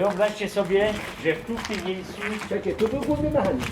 Wyobraźcie sobie, że tu w tym miejscu... Czekaj, tu był główny mechanik.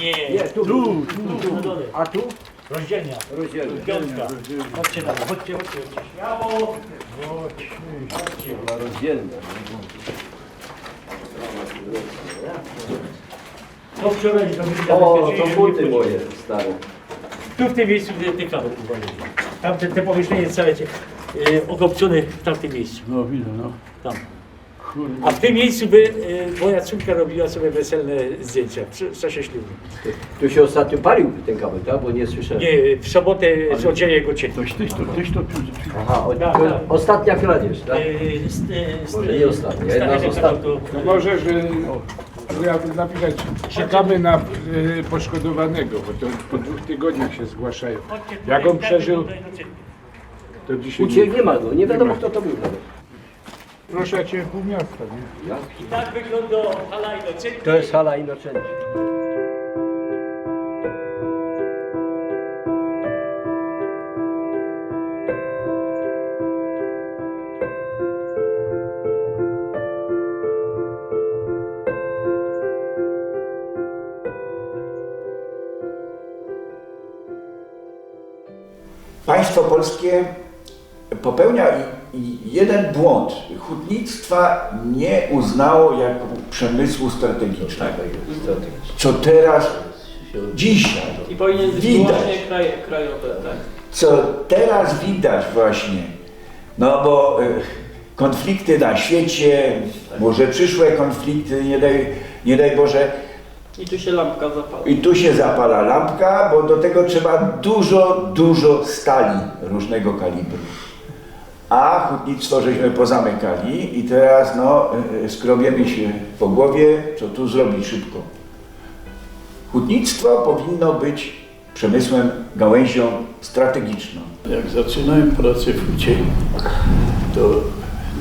nie? Nie, Nie, tu. Tu, tu na dole. A tu? Rozdzielnia. Rozdzielny. Piątka. Chodźcie tam, chodźcie, chodźcie, chodźcie. Śmiało. Chodźcie. To wczoraj zrobili O, zabezpieczenie, to żeby buty nie moje stare. Tu w tym miejscu te, te klamy uwalili. Tam te, te pomieszczenie całe e, okopczone w tamtym miejscu. No widzę, no. Tam. A w tym miejscu by e, moja córka robiła sobie weselne zdjęcia w czasie ślubu. Tu się ostatnio palił ten kabel, tak? Bo nie słyszałem. Nie, w sobotę złodzieje go ciekli. Toś tyś to, tyś to Aha, o, Tak, to tak. ostatnia kradzież, tak? E, st- e, st- Może nie ostatnia, jedna z ostatnich. to- No może, że ja bym napisać, czekamy na y, poszkodowanego, bo to po dwóch tygodniach się zgłaszają. Jak on przeżył, to dzisiaj... Uciek nie ma go, nie wiadomo ma. kto to był nawet. Proszę cię, pół miasta, nie? I tak wygląda hala Innocenty. To jest hala Inocenci. Państwo polskie popełnia jeden błąd. Hutnictwa nie uznało jako przemysłu strategicznego. Co teraz, dzisiaj, I powinien być Widać. wyłącznie kraj, krajowe, tak? co teraz widać właśnie, no bo e, konflikty na świecie, może przyszłe konflikty, nie daj, nie daj Boże, I tu się lampka zapala. I tu się zapala lampka, bo do tego trzeba dużo, dużo stali różnego kalibru. A hutnictwo żeśmy pozamykali i teraz no, y, skrobiemy się po głowie, co tu zrobić szybko. Hutnictwo powinno być przemysłem, gałęzią strategiczną. Jak zaczynałem pracę w Hucie, to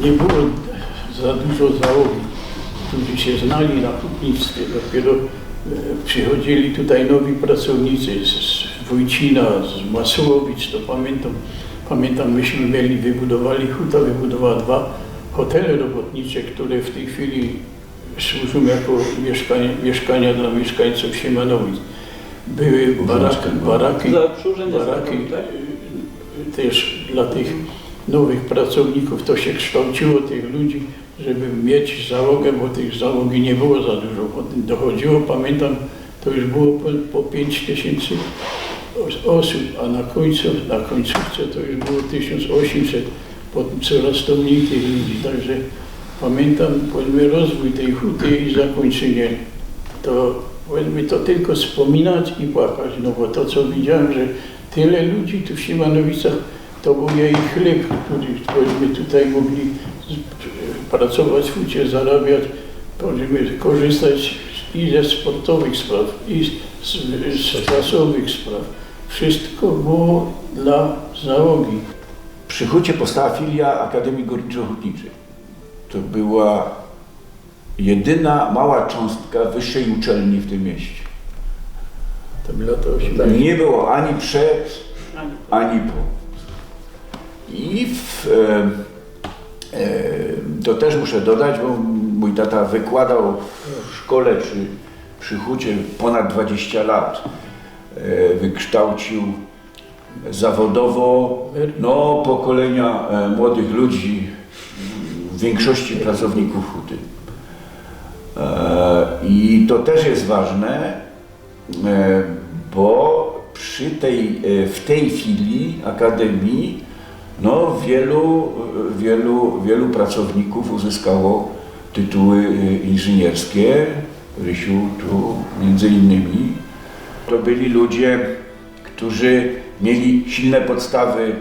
nie było za dużo załogi, którzy się znali na hutnictwie. Dopiero e, przychodzili tutaj nowi pracownicy z Wójcina, z Masłowicz, to pamiętam. Pamiętam, myśmy mieli, wybudowali, Huta wybudowała dwa hotele robotnicze, które w tej chwili służą jako mieszkania, mieszkania dla mieszkańców Siemanowic. Były baraki, baraki, obsłużenie baraki zakładu, tak? też dla tych nowych pracowników to się kształciło tych ludzi, żeby mieć załogę, bo tych załogi nie było za dużo. Potem dochodziło, pamiętam, to już było po, po 5 tysięcy osób, a na końcu, na końcówce to już było 1800, potem coraz to mniej tych ludzi, także pamiętam powiedzmy rozwój tej huty i zakończenie to powiedzmy to tylko wspominać i płakać, no bo to co widziałem, że tyle ludzi tu w Szymanowicach, to był jej chleb, który powiedzmy tutaj mogli z- pracować w hucie, zarabiać, powiedzmy korzystać i ze sportowych spraw, i z, z czasowych spraw. Wszystko było dla załogi. Przy Hucie powstała filia Akademii Górniczo-Hutniczej. To była jedyna mała cząstka wyższej uczelni w tym mieście. Tam lata 80. Nie było ani przed, ani po. I w, e, e, to też muszę dodać, bo mój tata wykładał w szkole przy, przy Hucie ponad 20 lat. E, wykształcił zawodowo no, pokolenia e, młodych ludzi, w większości pracowników Huty. E, I to też jest ważne, bo przy tej, w tej chwili Akademii no, wielu, wielu, wielu pracowników uzyskało tytuły inżynierskie. Rysiu tu między innymi. To byli ludzie, którzy mieli silne podstawy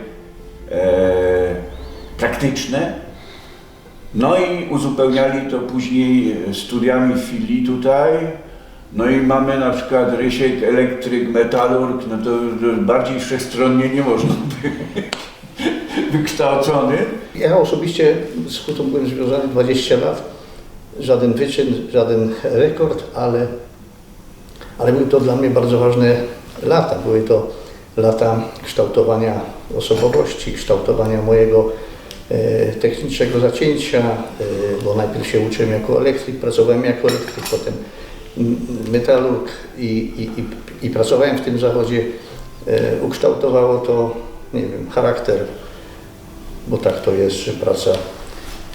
e, praktyczne, no i uzupełniali to później studiami w filii tutaj. No i mamy na przykład Rysiek, elektryk, metalurg, no to bardziej wszechstronnie nie można być wykształcony. Ja osobiście z hutą byłem związany 20 lat. Żaden wyczyn, żaden rekord, ale, ale były to dla mnie bardzo ważne lata. Były to lata kształtowania osobowości, kształtowania mojego e, technicznego zacięcia, e, bo najpierw się uczyłem jako elektryk, pracowałem jako elektryk, potem metalurg i, i, i, i pracowałem w tym zawodzie. E, Ukształtowało to, nie wiem, charakter, bo tak to jest, że praca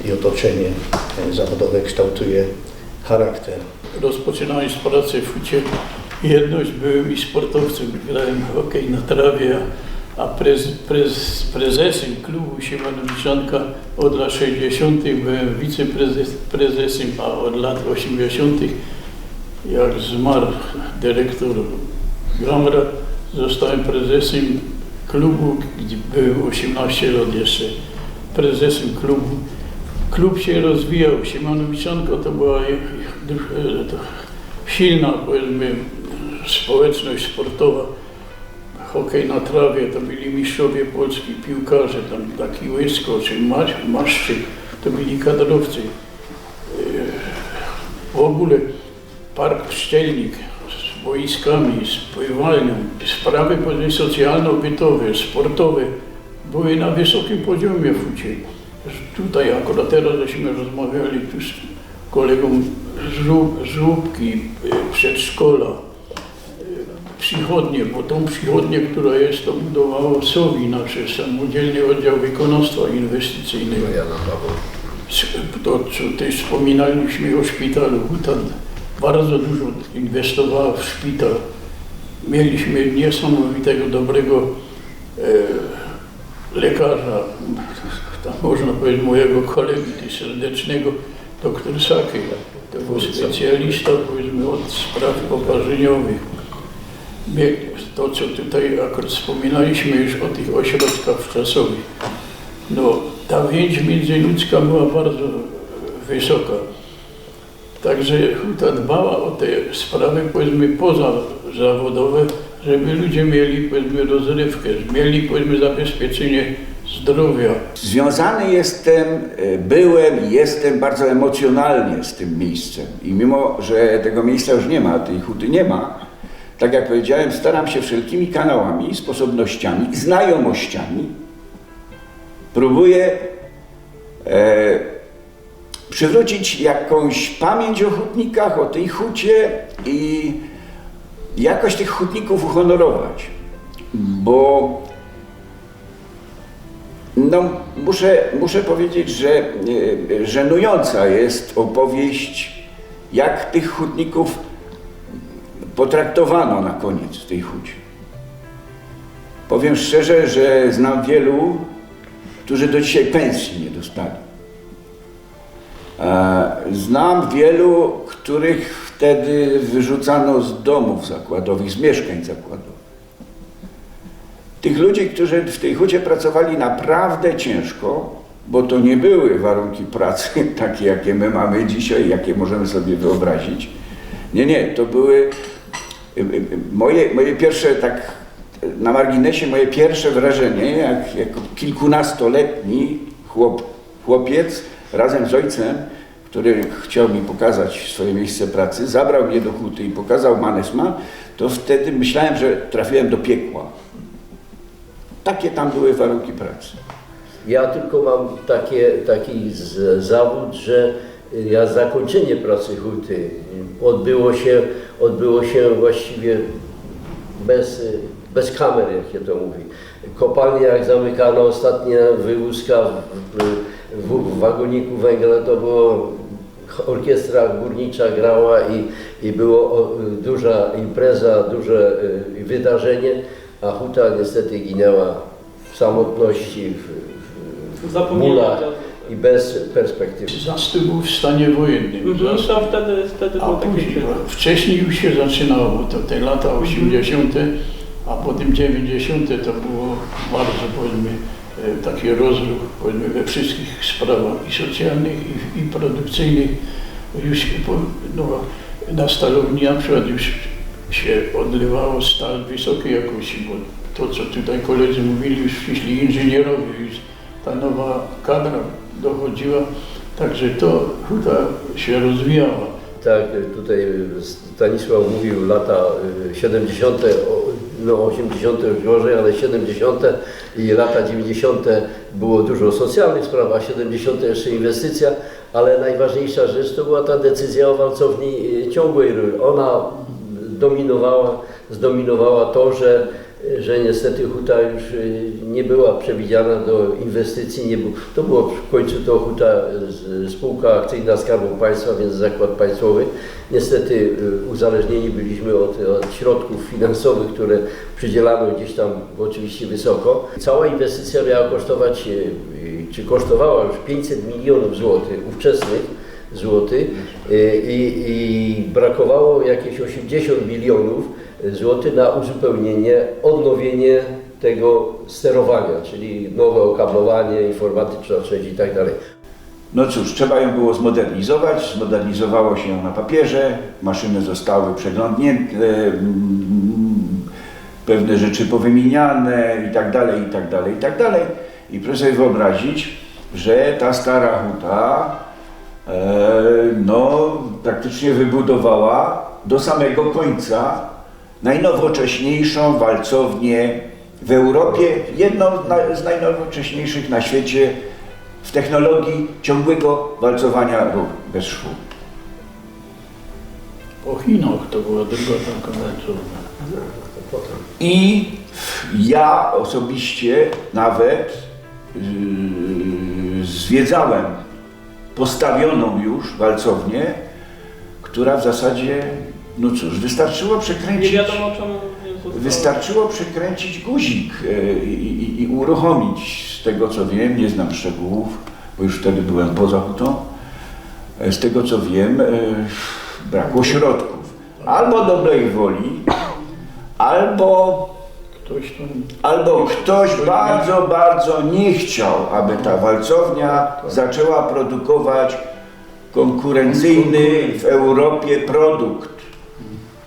i otoczenie zawodowe kształtuje charakter. Rozpoczynając pracę w hucie, jedność byłem i sportowcem, grałem hokej na trawie, a prez, prez, prezesem klubu Siemanowiczanka od lat 60. byłem wiceprezesem, a od lat 80. jak zmarł dyrektor Gamra, zostałem prezesem klubu, gdzie byłem 18 lat jeszcze prezesem klubu. Klub się rozwijał, Siemanowiczanka to była e, to silna, powiedzmy, społeczność sportowa. Hokej na trawie to byli mistrzowie polski, piłkarze, tam taki Łysko czy Masz- Maszczyk, to byli kadrowcy. E, W ogóle park Pszczelnik z boiskami, z pływalnią, sprawy socjalno-bytowe, sportowe były na wysokim poziomie w Hucie. Tutaj akurat teraz żeśmy rozmawiali tu z kolegą żłób, żłóbki, y, przedszkola, y, przychodnie, bo tą przychodnię, która jest, to budowało SOWI, nasze samodzielny oddział wykonawstwa inwestycyjnego. To, co też wspominaliśmy o szpitalu, Huta bardzo dużo inwestowała w szpital. Mieliśmy niesamowitego, dobrego e, lekarza, można powiedzieć mojego kolegi serdecznego, doktor Saki. To był specjalista powiedzmy od spraw poparzeniowych. To, co tutaj akurat wspominaliśmy już o tych ośrodkach wczasowych. No, ta więź międzyludzka była bardzo wysoka. Także Huta dbała o te sprawy, powiedzmy, pozazawodowe, żeby ludzie mieli, powiedzmy, rozrywkę, mieli, powiedzmy, zabezpieczenie zdrowia. Związany jestem, e, byłem i jestem bardzo emocjonalnie z tym miejscem. I mimo, że tego miejsca już nie ma, tej huty nie ma, tak jak powiedziałem, staram się wszelkimi kanałami, sposobnościami, znajomościami, próbuję e, przywrócić jakąś pamięć o hutnikach, o tej hucie i jakoś tych hutników uhonorować. Bo no, muszę, muszę powiedzieć, że e, żenująca jest opowieść, jak tych hutników potraktowano na koniec tej hucie. Powiem szczerze, że znam wielu, którzy do dzisiaj pensji nie dostali. E, Znam wielu, których wtedy wyrzucano z domów zakładowych, z mieszkań zakładowych. Tych ludzi, którzy w tej hucie pracowali naprawdę ciężko, bo to nie były warunki pracy takie, jakie my mamy dzisiaj, jakie możemy sobie wyobrazić. Nie, nie, to były y, y, moje, moje pierwsze, tak na marginesie, moje pierwsze wrażenie, jak kilkunastoletni chłop, chłopiec razem z ojcem, który chciał mi pokazać swoje miejsce pracy, zabrał mnie do huty i pokazał Manesma, to wtedy myślałem, że trafiłem do piekła. Takie tam były warunki pracy. Ja tylko mam takie, taki z, zawód, że ja zakończenie pracy huty odbyło się, odbyło się właściwie bez, bez kamer, jak się to mówi. Kopalnia jak zamykano, ostatnia wywózka w, w, w wagoniku węgla to było orkiestra górnicza grała i, i było duża impreza, duże y, wydarzenie, a huta niestety ginęła w samotności, w, w, bólach i bez perspektywy. Zastój był w stanie wojennym. Mhm, Zas- to wtedy, wtedy A później, chwile. wcześniej już się zaczynało, bo to te lata 80., a potem 90. to było bardzo, powiedzmy, e, taki rozruch, powiedzmy, we wszystkich sprawach i socjalnych, i, i produkcyjnych. Już się po, no, na stalowni na przykład już się odlewało stal wysokiej jakości, bo to, co tutaj koledzy mówili, już przyszli inżynierowie, już ta nowa kadra dochodziła, także to huta się rozwijała. Tak, tutaj Stanisław mówił lata y, 70., o- no 80. już gorzej, ale 70. i lata 90. było dużo socjalnych spraw, a 70. jeszcze inwestycja, ale najważniejsza rzecz to była ta decyzja o walcowni y, ciągłej. Ona dominowała, zdominowała to, że, że niestety huta już y, nie była przewidziana do inwestycji. Nie był, to było w końcu to huta spółka akcyjna Skarbu Państwa, więc zakład państwowy. Niestety y, uzależnieni byliśmy od, od środków finansowych, które przydzielano gdzieś tam oczywiście wysoko. Cała inwestycja miała kosztować, y, czy kosztowała już 500 milionów złotych ówczesnych złotych y, i, i brakowało jakieś 80 milionów złotych na uzupełnienie, odnowienie tego sterowania, czyli nowe okablowanie, informatyczna sieć i tak dalej. No cóż, trzeba ją było zmodernizować. Zmodernizowało się ją na papierze, maszyny zostały przeglądnięte, mm, pewne rzeczy powymieniane i tak dalej, i tak dalej, i tak dalej. I proszę sobie wyobrazić, że ta stara huta no, praktycznie wybudowała do samego końca najnowocześniejszą walcownię w Europie, jedną z na- z najnowocześniejszych na świecie w technologii ciągłego walcowania bez szwu. Po Chinach to była druga taka walcownia. I ja osobiście nawet yy, zwiedzałem postawioną już walcownię, która w zasadzie, no cóż, wystarczyło Nie przekręcić. wiadomo czemu nie. Wystarczyło przekręcić guzik e, i, i, i uruchomić. Z tego co wiem, nie znam szczegółów, bo już wtedy byłem poza hutą. E, Z tego co wiem, e, brakło środków. Albo dobrej woli, albo, Ktoś tam albo ktoś bardzo, bardzo nie chciał, aby ta walcownia zaczęła produkować konkurencyjny w Europie produkt.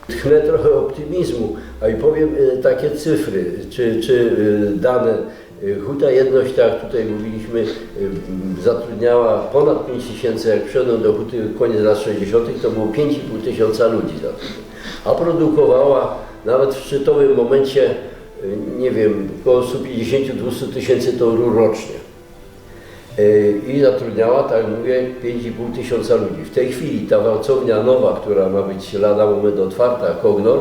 Tchnę trochę optymizmu, a i powiem e, takie cyfry, czy, czy e, dane. E, Huta Jedność, tak jak tutaj mówiliśmy, zatrudniała ponad 5 tysięcy, jak przyszedłem do Huty koniec lat 60., to było 5,5 tysiąca ludzi zatrudnionych. A produkowała nawet w szczytowym momencie, nie wiem, około 150-200 tysięcy rur rocznie. E, i zatrudniała, tak mówię, 5,5 tysiąca ludzi. W tej chwili ta walcownia nowa, która ma być lada moment otwarta, Kognor,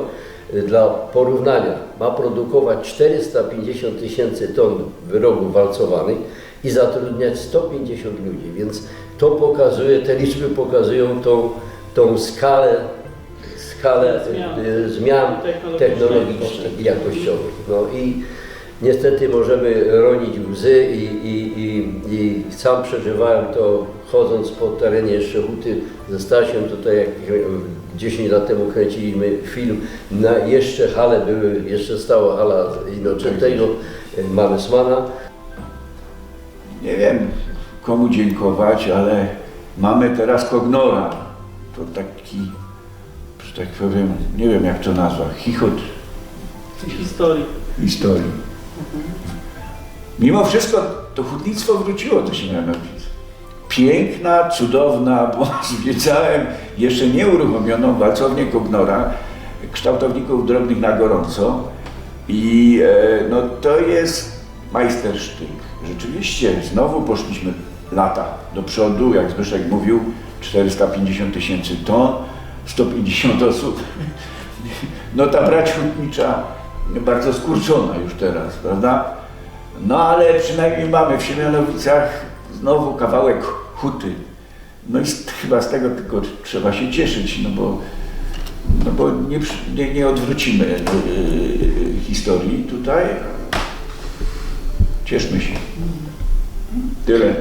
e, dla porównania ma produkować 450 tysięcy ton wyrobów walcowanych i zatrudniać 150 ludzi, więc to pokazuje, te liczby pokazują tą, tą skalę, skalę Zmian. e, zmian Technologicznych. i jakościowych. No i niestety możemy ronić łzy i, i, i, i sam przeżywałem to chodząc po terenie jeszcze Huty ze Stasiem, tutaj jak e, 10 lat temu kręciliśmy film, na jeszcze hale były, jeszcze stała hala Inoczętego, Mannesmana. nie wiem komu dziękować, ale mamy teraz Kognora. To taki, tak powiem, nie wiem jak to nazwa, chichot historii. historii. Mimo wszystko to hutnictwo wróciło do Siemianowic. Piękna, cudowna, bo zwiedzałem jeszcze nieuruchomioną walcownię Kognora, kształtowników drobnych na gorąco i e, no to jest majstersztyk. Rzeczywiście, znowu poszliśmy lata do przodu, jak Zbyszek mówił, 450 tysięcy ton, 150 osób. No ta brać hutnicza bardzo skurczona już teraz, prawda? No ale przynajmniej mamy w Siemianowicach znowu kawałek huty. No i z, chyba z tego tylko trzeba się cieszyć, no bo, no bo nie, nie, nie odwrócimy yy, historii tutaj. Cieszmy się. Tyle.